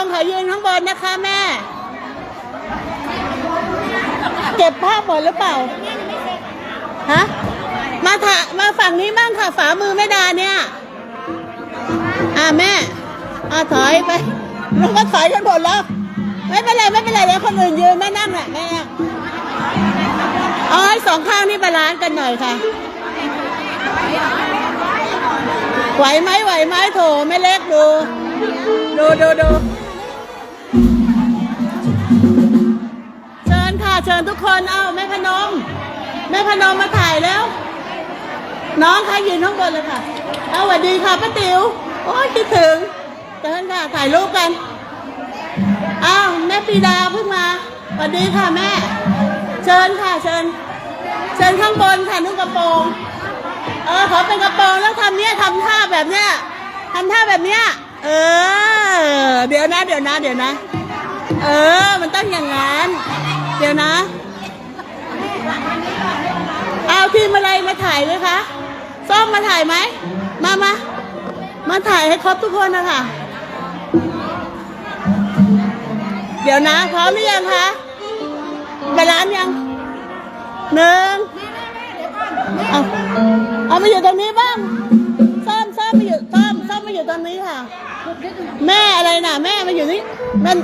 งขอยืนข้างบนนะคะแม่ เก็บภาพหมดหรือเปล่า ฮะ มาถ่ามาฝั่งนี้บ้างค่ะฝามือแม่ดาเนี่ย อ่าแม่ อ่าถอยไปแล้วก็ถอยกันหมดแล้ว ไม่เป็นไรไม่เป็นไรเดี๋ยวคนอื่นยืนแม่นั่งแหละแม่เอาให้สองข้างนี่บาลานซ์กันหน่อยค่ะ ไหวไหมไหวไหมโถไม่เล็กดู ดูดูดู เชิญค่ะ เชิญทุกคนเอ้าแม่พนม แม่พนมมาถ่ายแล้ว น้องค่ะยืนข้างบนเลยค่ะ เอาสวัสดีค่ะป้าติ๋วโอ้ยคิดถึงเชิญค่ะถ่ายรูปกันอ้าวแม่ปีดาเพิ่งมาสวัสดีค่ะแม่ เชิญค่ะเชิญ เชิญข้างบนค่ะนุ่งกระโปรง เออขอเป็นกระโปรงแล้วทำเนี้ยทำท่าแบบเนี้ยทำท่าแบบเนี้ย เออ เดี๋ยวนะ เดี๋ยวนะ เดี๋ยวนะ เออ มันต้องอย่างนั้น เดี๋ยวนะเอาทีมอะไรมาถ่ายไหมคะส้มมาถ่ายไหม มามา มาถ่ายให้ครบทุกคนนะคะ เดี๋ยวนะ พร้อมหรือยังคะบาลานยังหนึ่งเอาเอามาอยู่ตรงนี้บ้างส้มส้มมาอยู่ส้มส้มมาอยู่ตรงนี้ค่ะ แม่อะไรน่ะ แม่มาอยู่นี่มัน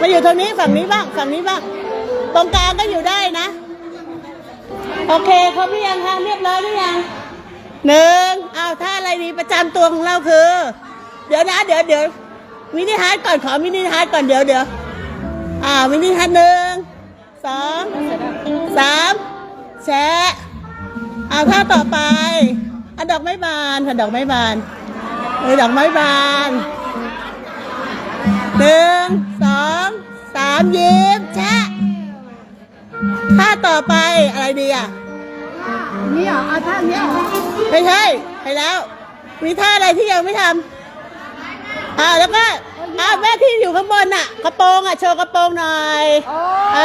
มาอยู่ตรงนี้ฝั่งนี้บ้างฝั่งนี้บ้างตรงกลางก็อยู่ได้นะ โอเคครบหรือยังคะเรียบร้อยหรือยังหนึ่งเอาถ้าอะไรดีประจำตัวของเราคือ เดี๋ยวนะ เดี๋ยวเดี๋ยวมินิฮาร์ดก่อนขอมินิฮาร์ดก่อนเดี๋ยวเดี๋ยวอ่ามินิฮาร์ดหนึ่งสองสามแชะเอาท่าต่อไปอันดอกไม้บานค่ะดอกไม้บาน เออดอกไม้บานหนึ่งสองสามยิ้มแชะท่าต่อไปอะไรดีอะนี่เหรอเอาท่านี้เหรอไม่ใช่ไปแล้ว มีท่าอะไรที่ยังไม่ทำอ่าแล้วก็อ่าแม่ที่อยู่ข้างบนน่ะ กระโปรงอะโชว์กระโปรงหน่อยโอ้เอ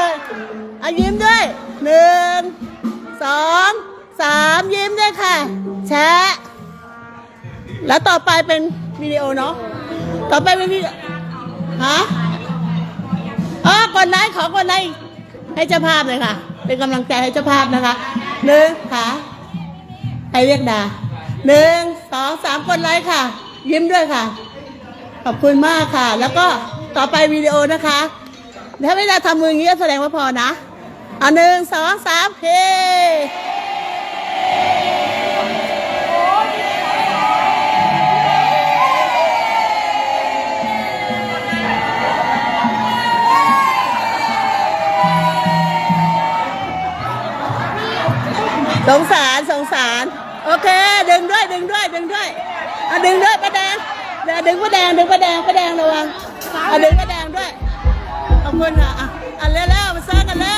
อเอายิ้มด้วยหนึ่งสองสามยิ้มด้วยค่ะ แชะ แล้วต่อไปเป็นวิดีโอเนาะต่อไปเป็นวิดีโอฮะอ๋อกดไลค์ขอกดไลค์ให้เจ้าภาพเลยค่ะ เป็นกำลังใจให้เจ้าภาพนะคะหนึ่งค่ะใครเรียกดาหนึ่งสองสามกดไลค์ค่ะ ยิ้มด้วยค่ะ ขอบคุณมากค่ะ แล้วก็ต่อไปวิดีโอนะคะถ้าไม่ได้ทำมืออย่างนี้ก็แสดงว่าพอนะเอาหนึ่งสองสามเฮ้ สงสารสงสาร โอเค ดึงด้วย ดึงด้วย ดึงด้วยเอะดึงด้วยป้าแดงเดี๋ยวดึงป้าแดงดึงป้าแดงป้าแดงระวังเอะดึงป้าแดงด้วยขอบคุณค่ะอะอะเร็วๆมาเซิร์กันเร็ว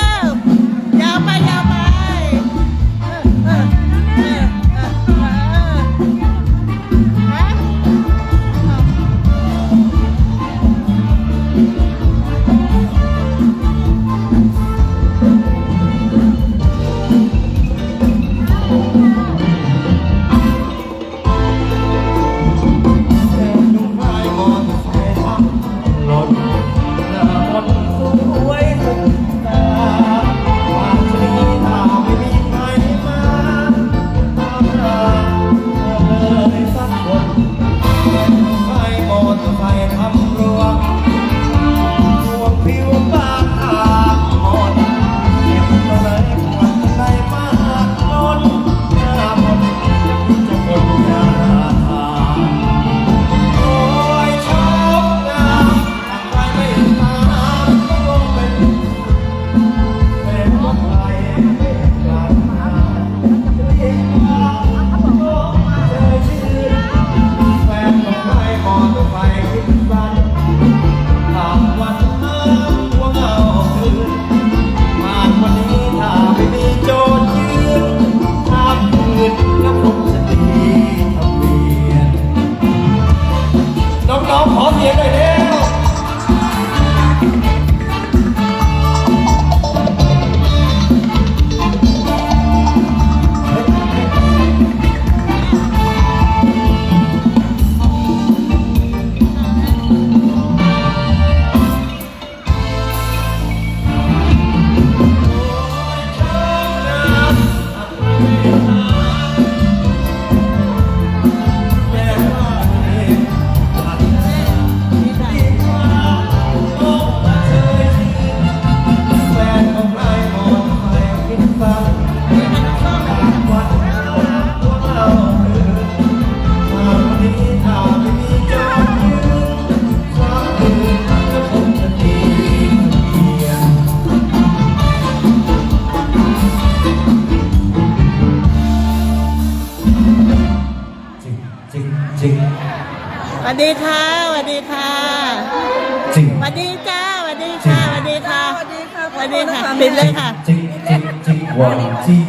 ปิดเลยค่ะ จิกจิกจิกวันที่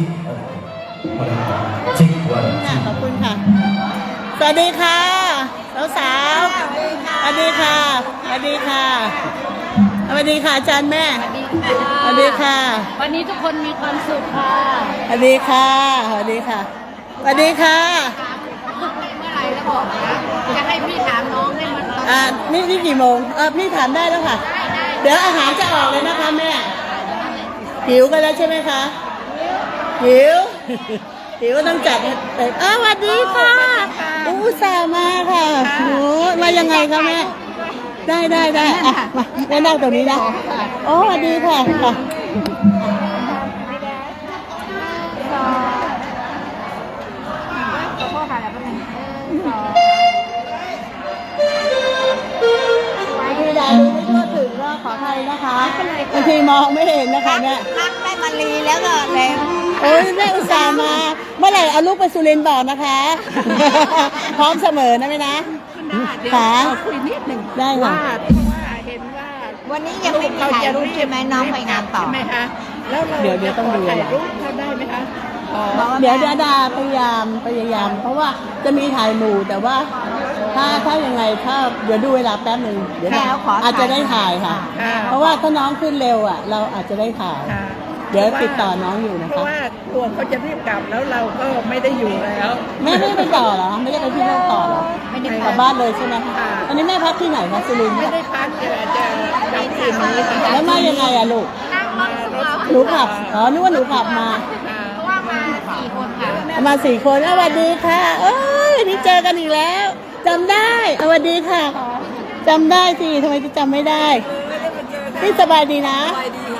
จิกวันค่ะที่ขอบคุณค่ะ สวัสดีค่ะสาวสาวๆสวัสดีค่ะสวัสดีค่ะสวัสดีค่ะอาจารย์แม่สวัสดีค่ะ วันนี้ทุกคนมีความสุขค่ะสวัสดีค่ะสวัสดีค่ะสวัสดีค่ะเมื่อไหร่แล้วบอกนะจะให้พี่ถามน้องให้มันอ่านี่นี่กี่โมงเออพี่ถามได้แล้วค่ะ เดี๋ยวอาหารจะออกเลยนะคะแม่ หิวกันแล้วใช่ไหมคะ หิว หิวต้องจัดให้เต็มอ้าวสวัสดีค่ะอู้สาห์มาค่ะโอ้มายังไงคะแม่ ได้ได้ได้อะมาแม่นั่งตรงนี้นะโอ้สวัสดีค่ะ ขออภัยนะคะบางทีมองไม่เห็นนะคะแม่รักแม่มารีแล้วก็แล้วโอ้ยแม่อุตส่าห์มา เมื่อไหร่เอาลูกไปสุรินทร์บอกนะคะ พร้อมเสมอนะแม่นะค่ะคุยนิดหนึ่งได้ค่ะเห็นว่าวันนี้ยังไม่มีถ่ายรูปใช่ไหมน้องไปงานต่อ ใช่ไหมคะแล้วเราเดี๋ยวเดี๋ยวต้องดู ถ่ายรูปเขาได้ไหมคะอ๋อบอกว่าเดี๋ยวดาดาพยายามพยายาม เพราะว่าจะมีถ่ายหมู่แต่ว่า ถ้าถ้ายังไงถ้าเดี๋ยวดูเวลาแป๊บหนึ่งเดี๋ยวแค่เอาขออาจจะได้ถ่ายค่ะ ค่ะ เพราะว่าถ้าน้องขึ้นเร็วอะ เราอาจจะได้ถ่าย ค่ะเดี๋ยวติดต่อน้องอยู่นะเพราะคะ ว่ากลัวเขาจะรีบกลับแล้วเราก็ไม่ได้อยู่แล้วแม่ไม่ได้ไปต่อเหรอไม่ได้ไปที่โน่นต่อเหรอไม่ได้กลับบ้านเลยใช่ไหมค่ะอันนี้แม่พักที่ไหนคะสุรินทร์ไม่ปะได้พักเจอจะกลับคืนนี้ค่ะแล้วมายังไงอะลูกมารถหนูขับอ๋อนึกว่าหนูขับมาเพราะว่ามาสี่คนค่ะ มาสี่คนอะสวัสดีค่ะ เอ้ยนี่เจอกันอีกแล้ว จำได้สวัสดีค่ะจำได้สิทำไมจะจำไม่ได้พี่สบายดีนะ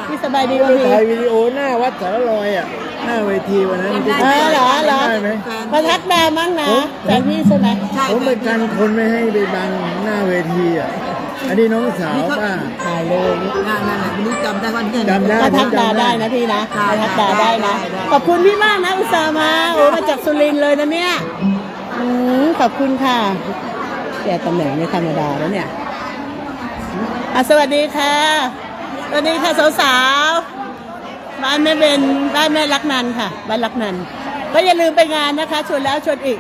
พี่สบายดีวันนี้ถ่ายวิดีโอหน้าวัดสารลอยอะหน้าเวทีวันนั้นที่เออเหรอเหรอได้ไหมประทัดดามั้งนะแต่พี่ใช่ไหมผมไปกันคนไม่ให้ไปบังหน้าเวทีอะอันนี้น้องสาวป้าถ่ายเลยนั่นนั่นแหละวันนี้จำได้วันเกิดจำได้ประผทัมดดาจำได้ได้นะพี่นะได้ประทัดดาได้ได้นะได้ขอบคุณพี่มากนะอุตส่าห์มา โอ้มาจากสุรินทร์เลยนะเนี่ยอืม ขอบคุณค่ะแต่ตำแหน่งไม่ธรรมดาแล้วเนี่ยอะสวัสดีค่ะสวัสดีค่ะสาวๆบ้านแม่เบนบ้านแม่รักนันค่ะบ้านรักนันก็อย่าลืมไปงานนะคะชวนแล้วชวนอีก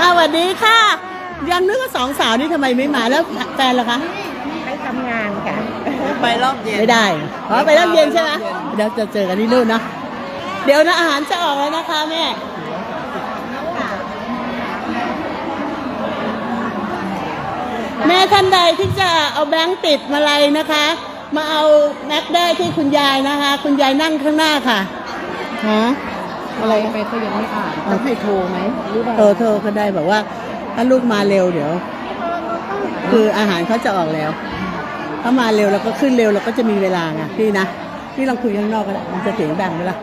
อะสวัสดีค่ะ ยังนึกว่าสองสาวนี่ทำไมไม่มาแล้วแฟนล่ะคะไปทำงานค่ะไปรอบเย็นไม่ได้อ๋อไปรับเย็นใช่ไหมเดี๋ยวจะเจอกันที่นู่นเนาะเดี๋ยวนะอาหารจะออกแล้วนะคะแม่ แม่ท่านใดที่จะเอาแบงค์ติดมาลัยนะคะ มาเอาแม็กได้ที่คุณยายนะคะ คุณยายนั่งข้างหน้าค่ะฮะอะไรไปเขายังไม่อ่านจะให้โทรไหมหรือว่าโทรโทรก็ได้บอกว่า ถ้าลูกมาเร็วเดี๋ยว คืออาหารเขาจะออกแล้ว ถ้ามาเร็วเราก็ขึ้นเร็วเราก็จะมีเวลาไงพี่นะ พี่ลองคุยข้างนอกก็ได้มันจะเสียงดังไหมล่ะ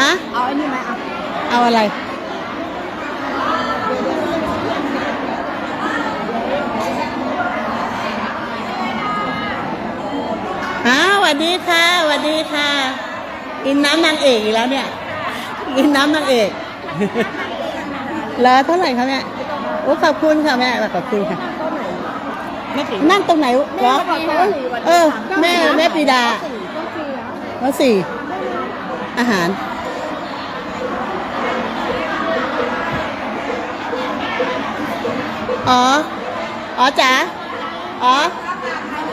ฮะ เอาไอ้นี่ไหมเอา เอาอะไร อ้าวสวัสดีค่ะสวัสดีค่ะ กินน้ำนางเอกอีกแล้วเนี่ย กินน้ำนางเอกแล้วเท่าไหร่คะแม่ โอ้ขอบคุณค่ะแม่ ขอบคุณค่ะ นั่งตรงไหนวะเออ แม่แม่ปีดาว่าสี่อาหาร อ๋อ อ๋อจ๋า อ๋อ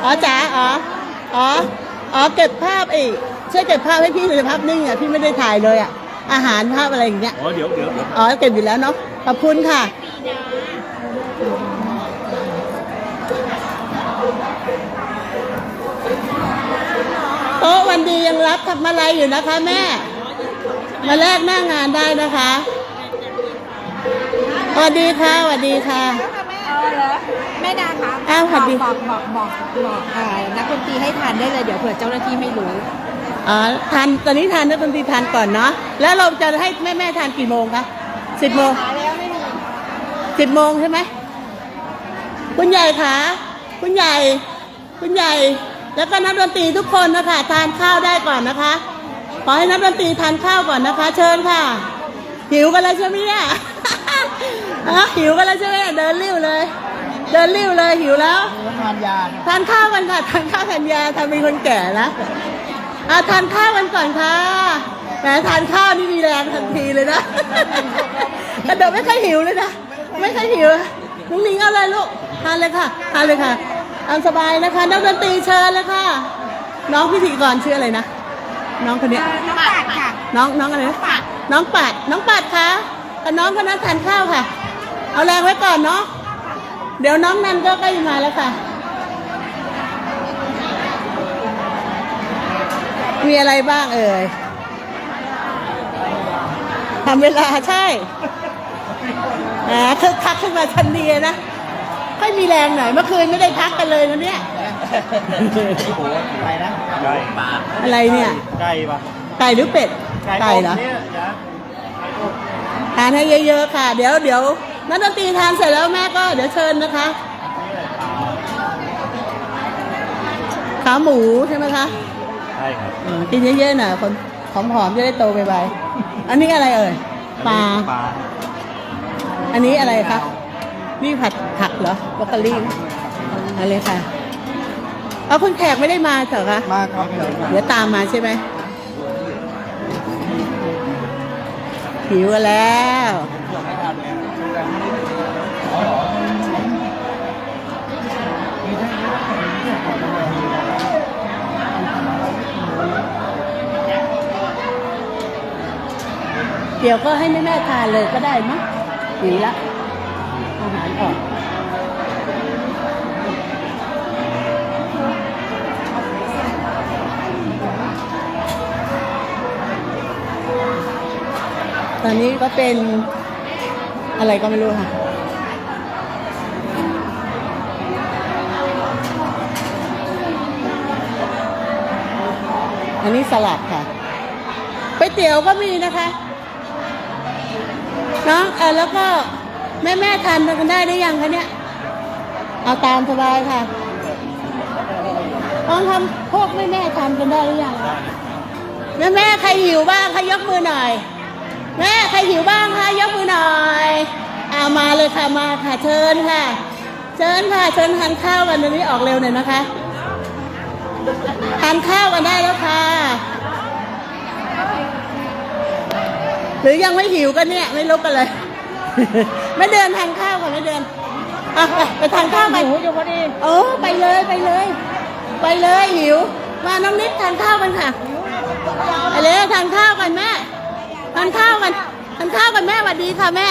อ๋อจ๋า อ๋อ อ๋อ อ๋อเก็บภาพอีกช่วยเก็บภาพให้พี่หน่อยภาพนิ่งอะพี่ไม่ได้ถ่ายเลยอะ อาหารภาพอะไรอย่างเงี้ย อ๋อเดี๋ยวเดี๋ยวเดี๋ยวอ๋อเก็บอยู่แล้วเนาะ ขอบคุณค่ะโต๊ะวันดียังรับทำอะไรอยู่นะคะแม่ มาแลกหน้างานได้นะคะสวัสดีค่ะสวัสดีค่ะ เอาเหรอแม่ดาคะอ้าวสวัสดี บอกบอกบอกบอกอ่านักดนตรีให้ทานได้เลยเดี๋ยวเผื่อเจ้าหน้าที่ไม่รู้อ๋อทานตอนนี้ทานนักดนตรีทานก่อนเนาะแล้วเราจะให้แม่แม่ๆทานกี่โมงคะสิบโมง หาแล้วไม่มีสิบโมงใช่ไหมคุณใหญ่คะคุณใหญ่ คุณใหญ่ แล้วก็นักดนตรีทุกคนนะคะทานข้าวได้ก่อนนะคะ ขอให้นักดนตรีทานข้าวก่อนนะคะ เชิญค่ะ หิวกันแล้วใช่ไหมเนี่ย ฮะหิวกันแล้วใช่ไหมเนี่ยเดินริ้วเลย เดินริ้วเลยหิวแล้ว ทานยาทานข้าวกันค่ะทานข้าวทานยาทานเป็นคนแก่นะอะทานข้าวกันก่อนค่ะแหมทานข้าวนี่มีแรงทันทีเลยนะกระโดดไม่ค่อยหิวเลยนะไม่ค่อยหิวนุ้งนิ้งเอาเลยลูกทานเลยค่ะทานเลยค่ะตามสบายนะคะนักดนตรีเชิญเลยค่ะ น้องพิธีกรชื่ออะไรนะน้องคนเนี้ย น้องปาดค่ะ น้องน้องอะไรนะน้องปัดน้องปัดคะกับน้องคนนั้นทานข้าวค่ะ เอาแรงไว้ก่อนเนาะ เดี๋ยวน้องนันก็ใกล้มาแล้วค่ะ มีอะไรบ้างเอ่ยทำเวลาใช่แหมคึกคักขึ้นมาทันทีนะค่อยมีแรงหน่อยเมื่อคืนไม่ได้พักกันเลยนะเนี่ยอะไรนะไก่ปาอะไรเนี่ย ไก่ปะไก่หรือเป็ด ไก่เหรอเนี่ยจ้ะทานให้เยอะๆค่ะ เดี๋ยวเดี๋ยว นักดนตรีทานเสร็จแล้วแม่ก็เดี๋ยวเชิญนะคะขาหมูใช่ไหมคะใช่ครับเออกินเยอะๆหน่อยคนผอมๆจะได้โตไปๆอันนี้อะไรเอ่ยปลาปลาอันนี้อะไรคะนี่ผัดผักเหรอบรอกโคลีอะไรค่ะเอาคุณแขกไม่ได้มาเหรอคะมาครับเดี๋ยวเดี๋ยวตามมาใช่ไหมหิวกันแล้ว เดี๋ยวก็ให้แม่แม่ทานเลยก็ได้มั้งหิวละอาหารออกตอนนี้ก็เป็นอะไรก็ไม่รู้ค่ะ อันนี้สลัดค่ะก๋วยเตี๋ยวก็มีนะคะ เนาะเออแล้วก็แม่แม่ทานกันได้หรือยังคะเนี่ย เอาตามสบายค่ะลองทำพวกแม่แม่ทานกันได้หรือยังแม่แม่ใครหิวบ้างใครยกมือหน่อย แม่ใครหิวบ้างคะยกมือหน่อยเอามาเลยค่ะมาค่ะเชิญค่ะ เชิญค่ะเชิญทานข้าวกันวันนี้ออกเร็วหน่อยนะคะทานข้าวกันได้แล้วค่ะ หรือยังไม่หิวกันเนี่ย ไม่ลุกกันเลย ไม่เดินทานข้าวกันไม่เดินอะไปไปทานข้าวไปหิวอยู่พอดีเออไปเลยไปเลย ไปเลยหิว มาน้องนิดทานข้าวกันค่ะไปเลยทานข้าวกันแม่ทานข้าวกันทานข้าวกันแม่สวัสดีค่ะแม่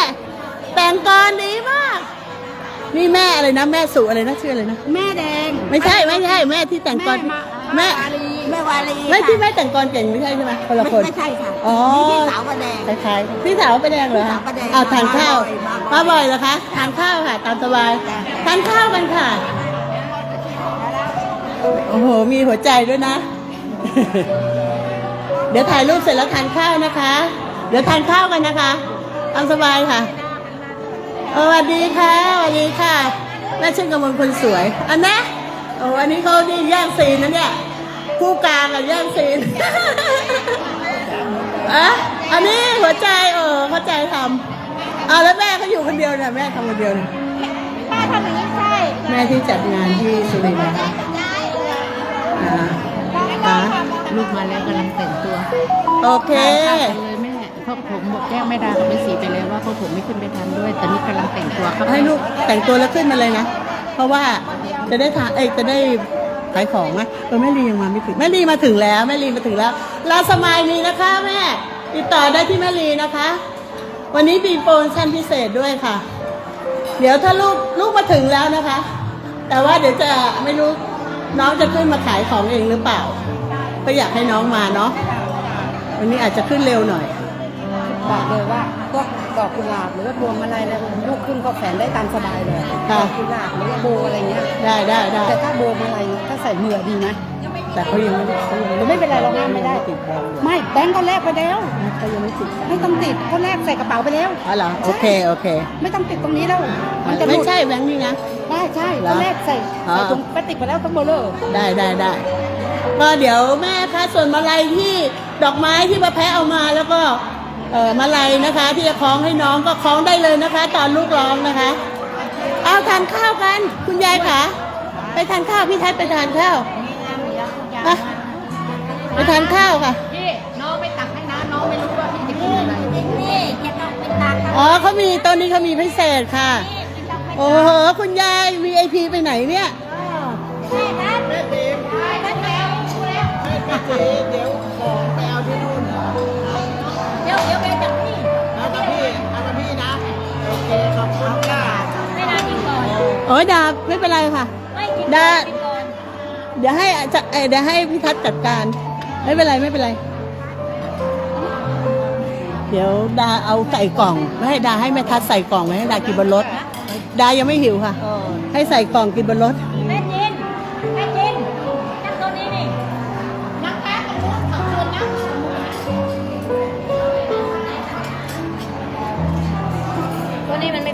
แต่งกรดีมาก นี่แม่อะไรนะแม่สุอะไรนะชื่ออะไรนะ แม่แดง ไม่ใช่ไม่ใช่แม่ที่แต่งกรแม่วาลี แม่วาลีไม่ที่แม่แต่งกรเก่งไม่ใช่ใช่ไหมคนละคนไม่ใช่ค่ะอ๋อนี่พี่สาวประแดงคล้ายๆพี่สาวไปาแดงเหรอพี่คะสาวป้าแดงอ้าวทานข้าวมามาบ่บ่ออยยเหรอคะทานข้าวค่ะ ตามสบายทานข้าวกันค่ะโอ้โหมีหัวใจด้วยนะ เดี๋ยวถ่ายรูปเสร็จแล้วทานข้าวนะคะ เดี๋ยวทานข้าวกันนะคะตามสบายค่ะสวัสดีค่ะสวัสดีค่ะแม่ชื่อกำมลคนสวยอันนะโอ้อันนี้เขาดีแย่งซีนนะเนี่ย คู่กลางกับแย่งซีนอะอันนี้หัวใจเออเข้าใจทำเอาแล้วแม่เขาอยู่คนเดียวเนี่ยแม่ทำคนเดียวเนี่ยป้าทำอย่างนี้ใช่แม่ที่จัดงานที่สุรินทร์นะคะอ่าอ่าลูกมาแล้วกำลังแต่งตัวโอเคทานข้าวกันเลยแม่เพราะผมบอกแจ้งแม่ดากับแม่สีไปแล้วว่าพวกผมไม่ขึ้นไปทานด้วยตอนนี้กำลังแต่งตัวครับให้ลูกแต่งตัวแล้วขึ้นมาเลยนะ เพราะว่าจะได้ทานเอ้ยจะได้ ขายของนะเออแม่ลียังมาไม่ถึงแม่ลีมาถึงแล้วแม่ลีมาถึงแล้วลาสมายมีนะคะแม่ติดต่อได้ที่แม่ลีนะคะ วันนี้มีโปรโมชั่นพิเศษด้วยค่ะ เดี๋ยวถ้าลูกลูกมาถึงแล้วนะคะ แต่ว่าเดี๋ยวจะไม่รู้น้องจะขึ้นมาขายของเองหรือเปล่า ก็อยากให้น้องมาเนาะวันนี้อาจจะขึ้นเร็วหน่อยบอกเลยว่า ดอกกุหลาบหรือว่าพวงมาลัยอะไรลูกขึ้นก็แขวนได้ตามสบายเลยค่ะดอกกุหลาบหรือว่าโบอะไรเงี้ยได้ได้ได้แต่ถ้าโบมาลัยถ้าใส่เหงื่อดีนะแต่เขายังไม่ได้เขายังไม่เป็นไรเราห้ามไม่ได้ติดแบงค์ไม่แบงก์ก็แลกไปแล้วเขายังไม่ติดไม่ต้องติดเขาแลกใส่กระเป๋าไปแล้วอ๋อเหรอโอเคโอเค ไม่ต้องติดตรงนี้แล้วมันจะหไม่ลุดใช่แบงค์นี่นะได้ใช่เหรตออนแรกใส่อ๋อใส่ถุงพลาสติกไปแล้วทั้งหมดเลยได้ได้ได้ก็เดี๋ยวแม่คะส่วนมาลัยที่ดอกไม้ที่ป้าแพะเอามาแล้วก็ เอ่อมาลัยนะคะ ที่จะคล้องให้น้องก็คล้องได้เลยนะคะ ตอนลูกร้องนะคะเอาทานข้าวกัน คุณยายค่ะไปทานข้าวพี่ทัศน์ไปทานข้าวอะไปทานข้าวค่ะพี่น้องไม่ตักให้นะน้องไม่รู้ว่าพี่จะกินอะไรนี่จะต้องไปตักอ๋อเขามีตอนนี้เขามีพิเศษค่ะ โอ้โหคุณยาย VIP ไปไหนเนี่ยแม่นัดแม่ตีมแม่แมวเดี๋ยว ขอบคุณค่ะไม่นานกินก่อนโอ้ยดาไม่เป็นไรค่ะ ไม่กินได้กินก่อนเดี๋ยวให้จะเอ่อเดี๋ยวให้พี่ทัศน์จัดการ ไม่เป็นไรไม่เป็นไร เดี๋ยวดาเอาใส่กล่องไม่ให้ดาให้แม่ทัศน์ใส่กล่องไว้ให้ดากินบนรถ ดายังไม่หิวค่ะ ให้ใส่กล่องกินบนรถ แม่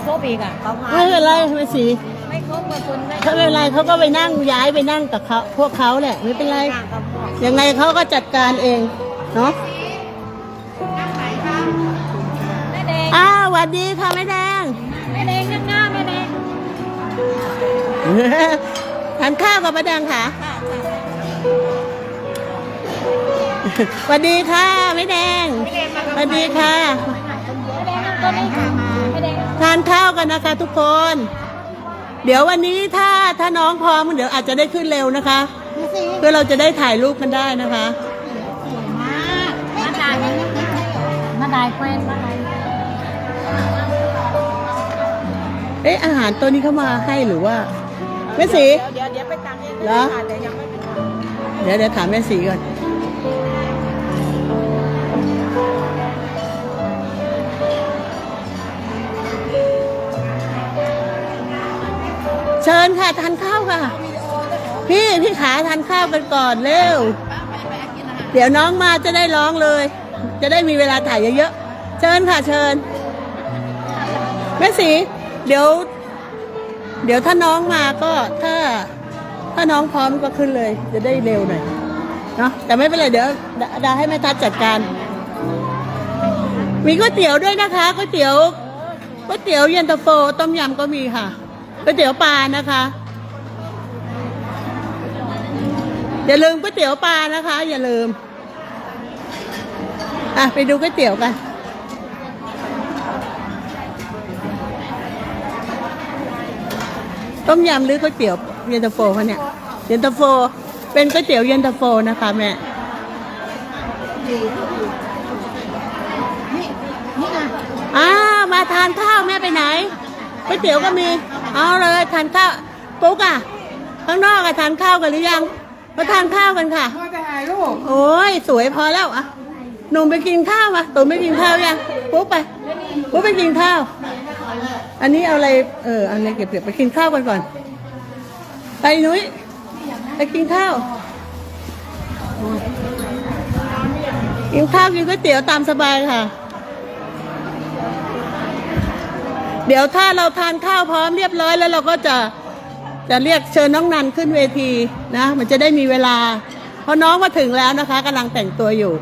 ครบอีกอะเขาพาไม่เป็นไรไม่สีไม่ครบกับคุณไม่ถ้าไม่เป็นไรเขาก็ไปนั่งย้ายไปนั่งกับเขาพวกเขาแหละไม่เป็นไรต่างกับพ่อยังไงเขาก็จัดการเองเนาะแม่แดงอ้าวสวัสดีค่ะแม่แดงแม่แดงนั่งหน้าแม่แดงทานข้าวกับแม่แดงค่ะสวัสดีค่ะแม่แดงสวัสดีค่ะ แม่แดงนั่งตัวนี้ค่ะแม่แดงทาน ข้าวกันนะคะ ทุกคน เดี๋ยววันนี้ถ้าถ้าน้องพร้อมเดี๋ยวอาจจะได้ขึ้นเร็วนะคะเพื่อเราจะได้ถ่ายรูปกันได้นะคะมากมาดายมาดายแฟนมาดายเอ๊ะอาหารตัวนี้เข้ามาให้หรือว่าแม่สีเดี๋ยวเดี๋ยวไปตังเองเหรอแต่ยังไม่เป็นไรเดี๋ยวเดี๋ยวถามแม่สีก่อน เชิญค่ะทานข้าวค่ะ พี่พี่ขาทานข้าวกันก่อนเร็ว เดี๋ยวน้องมาจะได้ร้องเลย จะได้มีเวลาถ่ายเยอะๆ เชิญค่ะเชิญแม่สีเดี๋ยว เดี๋ยวถ้าน้องมาก็ถ้า ถ้าน้องพร้อมก็ขึ้นเลย จะได้เร็วหน่อยเนาะแต่ไม่เป็นไรเดี๋ยวดาดาให้แม่ทัศน์จัดการ มีก๋วยเตี๋ยวด้วยนะคะก๋วยเตี๋ยวก๋วยเตี๋ยวเย็นตาโฟต้มยำก็มีค่ะ ก๋วยเตี๋ยวปลานะคะ อย่าลืมก๋วยเตี๋ยวปลานะคะ อย่าลืม อะ ไปดูก๋วยเตี๋ยวกันต้มยำหรือก๋วยเตี๋ยวเย็นตาโฟคะเนี่ยเย็นตาโฟ เป็นก๋วยเตี๋ยวเย็นตาโฟนะคะแม่อ่ามาทานข้าวแม่ไปไหนก๋วยเตี๋ยวก็มี เอาเลยทานข้าวปุ๊กอะข้างนอกอะทานข้าวกันหรือยังมาทานข้าวกันค่ะมาจะถ่ายรูปโอ้ยสวยพอแล้วอะหนุ่มไปกินข้าวมาตุ๋มไปกินข้าวยังปุ๊บไปปุ๊บไปกินข้าว อันนี้เอาอะไรเออเอาอะไรเก็บๆไปกินข้าวกันก่อน ไปนุ้ยไปกินข้าวกินข้าวกินก๋วยเตี๋ยวตามสบายค่ะ เดี๋ยวถ้าเราทานข้าวพร้อมเรียบร้อยแล้วเราก็จะจะเรียกเชิญน้องนันขึ้นเวทีนะ มันจะได้มีเวลา เพราะน้องมาถึงแล้วนะคะกำลังแต่งตัวอยู่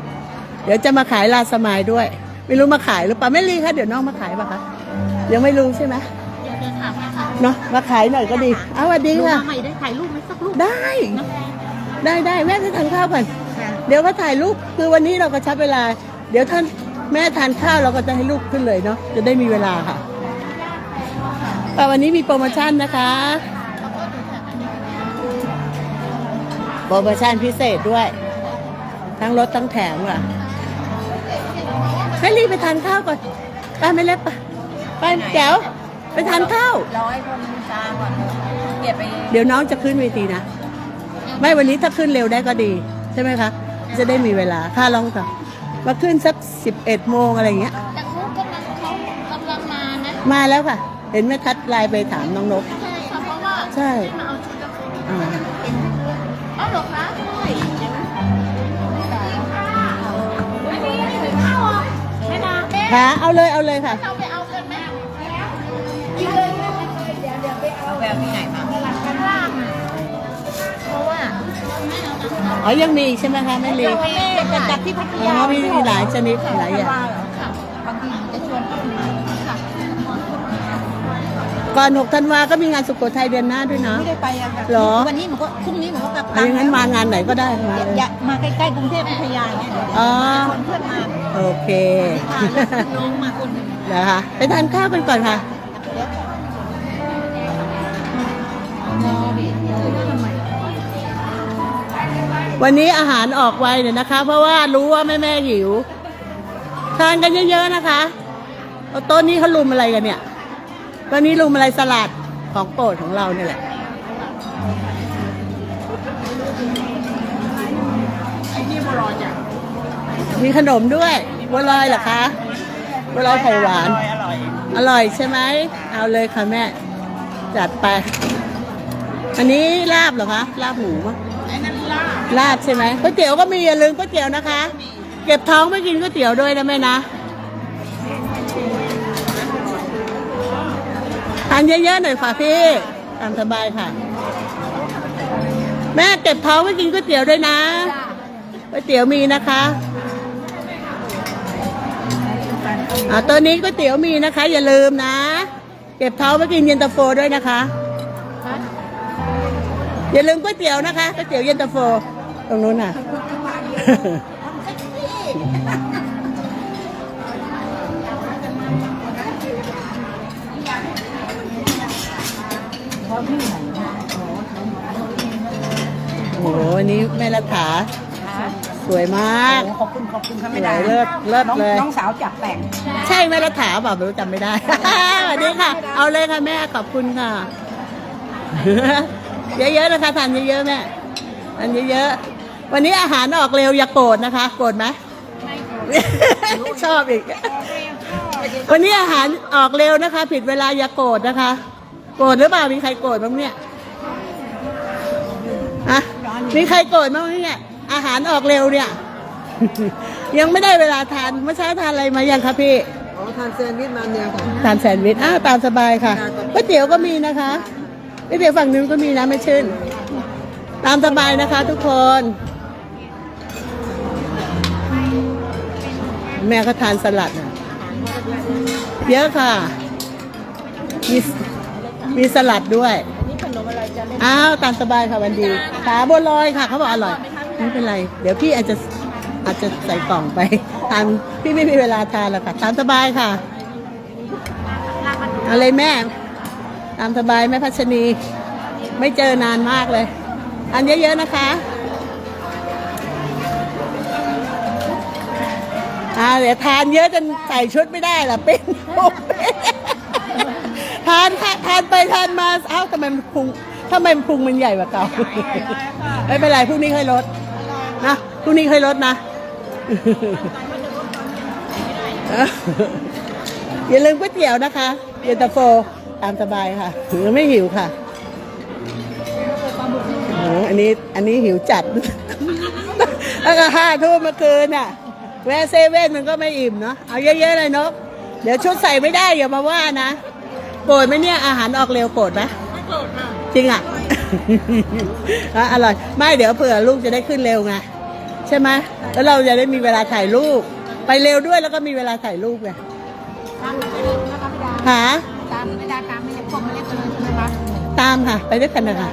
เดี๋ยวจะมาขายลาสมายด้วย ไม่รู้มาขายหรือเปล่าไม่รีคะเดี๋ยวน้องมาขายป่ะคะยังไม่รู้ใช่ไหมเดี๋ยวจะถามนะคะเนาะมาขายหน่อยก็ดีอ้าวสวัสดีค่ะใหม่ได้ถ่ายรูปไหมสักรูปได้ ได้ได้แม่จะทานข้าวก่อนเดี๋ยวก็ถ่ายรูปคือวันนี้เราก็ชับเวลา เดี๋ยวท่านแม่ทานข้าวเราก็จะให้ลูกขึ้นเลยเนาะจะได้มีเวลาค่ะ แต่วันนี้มีโปรโมชั่นนะคะ โปรโมชั่นพิเศษด้วย ทั้งรถทั้งแถมค่ะแม่รีบไปทานข้าวก่อนไปไม่เล็กไปไปเดี๋ยวไปทานข้าวร้อยคนตาก่อนเก็บไปเดี๋ยวน้องจะขึ้นเวทีนะ ไม่วันนี้ถ้าขึ้นเร็วได้ก็ดี ใช่ไหมคะ จะได้มีเวลาค่าลองต่อมาขึ้นสักสิบเอ็ดโมงอะไรอย่างเงี้ยแต่เขากำลังเขากำลังมานะ มาแล้วค่ะ เห็นไหมคัดลายไปถามน้องนก ใช่ค่ะเพราะว่าใช่ ที่มาเอาชุดแล้วเขาอ่าเอาหรอคะใช่ไม่มีไม่มีข้าวเหรอแม่ดาเอ๊ะค่ะเอาเลยเอาเลยค่ะ เราไปเอากันไหมยืนเดี๋ยวเดี๋ยวไปเอาแบบที่ไหนมาสลับกันล่างอะเพราะว่าอ๋อ ยังมีอีกใช่ไหมคะแม่ลี เราไม่ได้จัดที่พัทอ๋อยามีหลายชนิดหลายอย่าง ก่อนหกธันวาก็มีงานสุโขทัยเดือนหน้าด้วยนะ ไม่ได้ไปอะค่ะเหรอ วันนี้หนูก็พรุ่งนี้หนูก็กลับเอาอย่างนั้นมางานไหนก็ได้มาเลย อยากมาใกล้ๆกรุงเทพพัทยาเนี่ยเดี๋ยวอ๋อ ชวนเพื่อนมาโอเคพาแล้วน้องมาคนหนึ่งนะคะไปทานข้าวกันก่อนค่ะ เดี๋ยววันนี้อาหารออกไวเนี่ยนะคะ เพราะว่ารู้ว่าแม่แม่ๆหิว ทานกันเยอะๆนะคะเอาโต๊ะนี้เขาลุมอะไรกันเนี่ย โต๊ะนี้ลุมอะไรสลัดของโปรดของเราเนี่ยแหละมีขนมด้วยบัวลอยเหรอคะบัวลอยไข่หวานอร่อยใช่ไหม เอาเลยค่ะแม่ จัดไป อันนี้ลาบเหรอคะ ลาบหมูมั้งลาบใช่ไหมก๋วยเตี๋ยวก็มีอย่าลืมก๋วยเตี๋ยวนะคะ เก็บท้องไปกินก๋วยเตี๋ยวด้วยนะแม่นะ ทานเยอะๆหน่อยค่ะพี่ตามสบายค่ะ แม่เก็บท้องไปกินก๋วยเตี๋ยวด้วยนะก๋วยเตี๋ยวมีนะคะอ่าตัวนี้ก๋วยเตี๋ยวมีนะคะ อย่าลืมนะ เก็บท้องไปกินเย็นตาโฟด้วยนะคะ อย่าลืมก๋วยเตี๋ยวนะคะก๋วยเตี๋ยวเย็นตาโฟตรงนู้นน่ะ โอ้โหอันนี้แม่รัฐาสวยมาก ขอบคุณขอบคุณค่ะสไม่วได้ยเลิศเลิศน้องเลย น้องสาวจับแต่ง ใช่แม่รัฐาเปล่าไม่รู้จำไม่ได้ สวัสดีค่ะ เอาเลยค่ะแม่ขอบคุณค่ะ เยอะๆนะคะทานเยอะๆแม่ทานเยอะๆวันนี้อาหารออกเร็วอย่าโกรธนะคะ โกรธไหมชอบอีก วันนี้อาหารออกเร็วนะคะ ผิดเวลาอย่าโกรธนะคะ โกรธหรือเปล่ามีใครโกรธบ้างเนี่ยอะมีใครโกรธบ้างไหมเนี่ยอาหารออกเร็วเนี่ย ยังไม่ได้เวลาทานเมื่อเช้าทานอะไรมายังคะพี่อ๋อทานแซนด์วิชมาเนี่ยค่ะทานแซนด์วิชอ้าวตามสบายค่ะก๋วยเตี๋ยวก็มีนะคะก๋วยเตี๋ยวฝั่งนู้นก็มีนะไม่ชื่น ตามสบายนะคะ ทุกคน แม่ก็ทานสลัดน่ะเยอะค่ะมี มีสลัดด้วยอ้าวตามสบายค่ะวันดีขาบัวลอยค่ะเขาบอกอร่อย ไม่เป็นไร เดี๋ยวพี่อาจจะอาจจะใส่กล่องไปทานพี่ไม่มีเวลาทานแล้วค่ะตามสบายค่ะเอาเลยแม่ ตามสบายแม่พัชนี ไม่เจอนานมากเลย อันเยอะๆนะคะอ่าเดี๋ยวทานเยอะจนใส่ชุดไม่ได้ล่ะเป็นทาน ค่ะทานไปทานมาเอ้าทำไมมันพุงทำไมมันพุงมันใหญ่กว่าเก่าไม่เป็นไรพรุ่งนี้ค่อยลดนะพรุ่งนี้ค่อยลดนะอย่าลืมก๋วยเตี๋ยวนะคะเย็นตาโฟตามสบายค่ะหรือไม่หิวค่ะโอ้โหอันนี้อันนี้หิวจัดแล้วก็ห้าทุ่มเมื่อคืนน่ะแวะเซเว่นมันก็ไม่อิ่มเนาะเอาเยอะๆเลยนกเดี๋ยวชุดใส่ไม่ได้อย่ามาว่านะ โกรธไหมเนี่ยอาหารออกเร็วโกรธไหมไม่โกรธค่ะจริงอะอะ อร่อย ไม่เดี๋ยวเผื่อลูกจะได้ขึ้นเร็วไงใช่ไหมแล้วเราจะได้มีเวลาถ่ายรูป ไปเร็วด้วยแล้วก็มีเวลาถ่ายรูปไงตามไปเลยนะคะพี่ดาหาตามไม่ได้ตามไม่ได้พวกมาเล็กเลยใช่ไหมคะตามค่ะ ไปด้วยกันนะคะ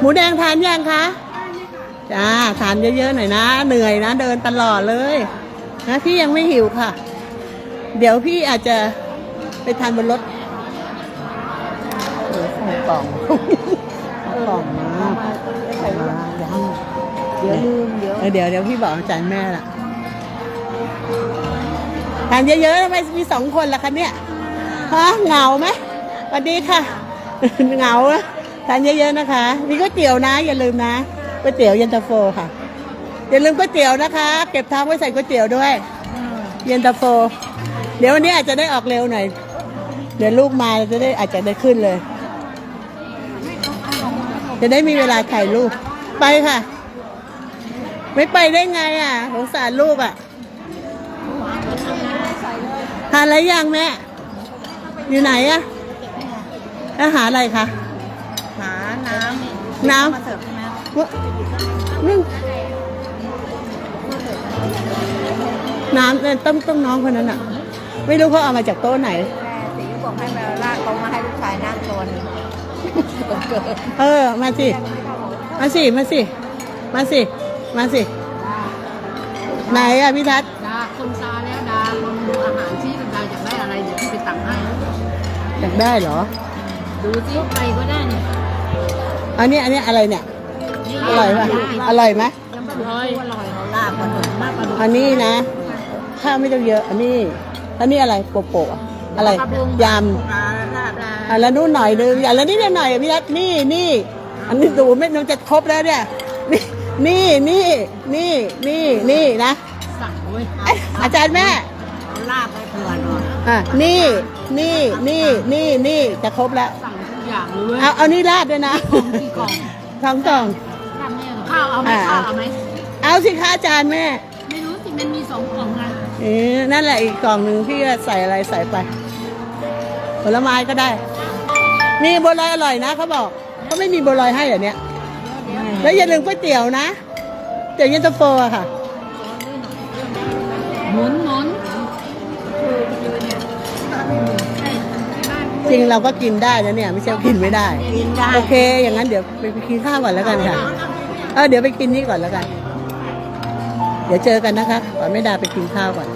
หมูแดงทานยังคะจ้าทานเยอะๆหน่อยนะ เหนื่อยนะ เดินตลอดเลยนะพี่ยังไม่หิวค่ะ เดี๋ยวพี่อาจจะไปทานบนรถเดี๋ยวส่งกล่องเอากล่องมามายังเดี๋ยวลืมเดี๋ยวเออเดี๋ยวเดี๋ยวพี่บอกอาจารย์แม่ละทานเยอะๆทำไมมีสองคนล่ะคะเนี่ยฮะเหงาไหมสวัสดีค่ะ เหงาอะ ทานเยอะๆนะคะ มีก๋วยเตี๋ยวนะ อย่าลืมนะก๋วยเตี๋ยวเย็นตาโฟค่ะ อย่าลืมก๋วยเตี๋ยวนะคะ เก็บท้องไว้ใส่ก๋วยเตี๋ยวด้วย เย็นตาโฟ เดี๋ยววันนี้อาจจะได้ออกเร็วหน่อย เดี๋ยวลูกมาจะได้อาจจะได้ขึ้นเลย จะได้มีเวลาถ่ายรูป ไปค่ะ ไม่ไปได้ไงอะสงสารลูกอะทานอะไรยังแม่ อยู่ไหนอะแล้วหาอะไรคะำน้มาเสิร์ฟใช่ไหมำวะนึ่งน้ำเนี่ยต้องต้องน้องคนนั้นอะ ไม่รู้เขาเอามาจากโต๊ะไหนแม่สีบอกให้มาลากเขามาให้ลูกชายนั่งโซนวันเกิดเออ มาสิ มาสิ มาสิ มาสิ มาสิ ไหนอะพี่ทัศน์ดาคนตาแล้วดาลองดูอาหารที่ดาอยากได้อะไรเดี๋ยวพี่ไปตักให้ อยากได้เหรอ ดูสิใครก็ได้เนี่ย อันนี้อันนี้อะไรเนี่ย อร่อยป่ะ อร่อยไหมยังไม่ร้อยอร่อยเขาลาบมันมากกว่าอันนี้นะ ข้าวไม่ต้องเยอะ อันนี้ อันนี้อะไรโปะโปะอะอะไร ยำอะแล้วนู่นหน่อยนึงอย่าแล้วนี่นิดหน่อยอะพี่ทัศน์นี่นี่ อันนี้ดูไม่น้องจะครบแล้วเนี่ย นี่นี่นี่นี่นี่นะสั่งเว้ยเอ้ยอาจารย์แม่เขาลาบไปเผื่อหน่อยอะนี่นี่นี่นี่นี่จะครบแล้วสั่งทุก อย่างเลยเว้ยเอาเอานี่ราดด้วยนะกี่กล่องท้องกล่อง ทำเนี่ยข้าวเอาไหมข้าวเอาไหมเอาสิคะอาจารย์แม่ไม่รู้สิมันมีสองกล่องไงเออนั่นแหละอีกกล่องหนึ่งพี่จะใส่อะไรใส่ไป ผลไม้ก็ได้ นี่บัวลอยอร่อยนะเขาบอกเขาไม่มีบัวลอยให้เหรอเนี่ยแล้วอย่าลืมก๋วยเตี๋ยวนะเตี๋ยวเย็นตาโฟอะค่ะ หมุนหมุน จริงเราก็กินได้นะเนี่ย ไม่ใช่ว่ากินไม่ได้ กินได้ โอเค อย่างนั้นเดี๋ยวไปกินข้าวก่อนแล้วกันค่ะ เออเดี๋ยวไปกินนี่ก่อนแล้วกัน เดี๋ยวเจอกันนะคะขอไม่ดาไปกินข้าวก่อน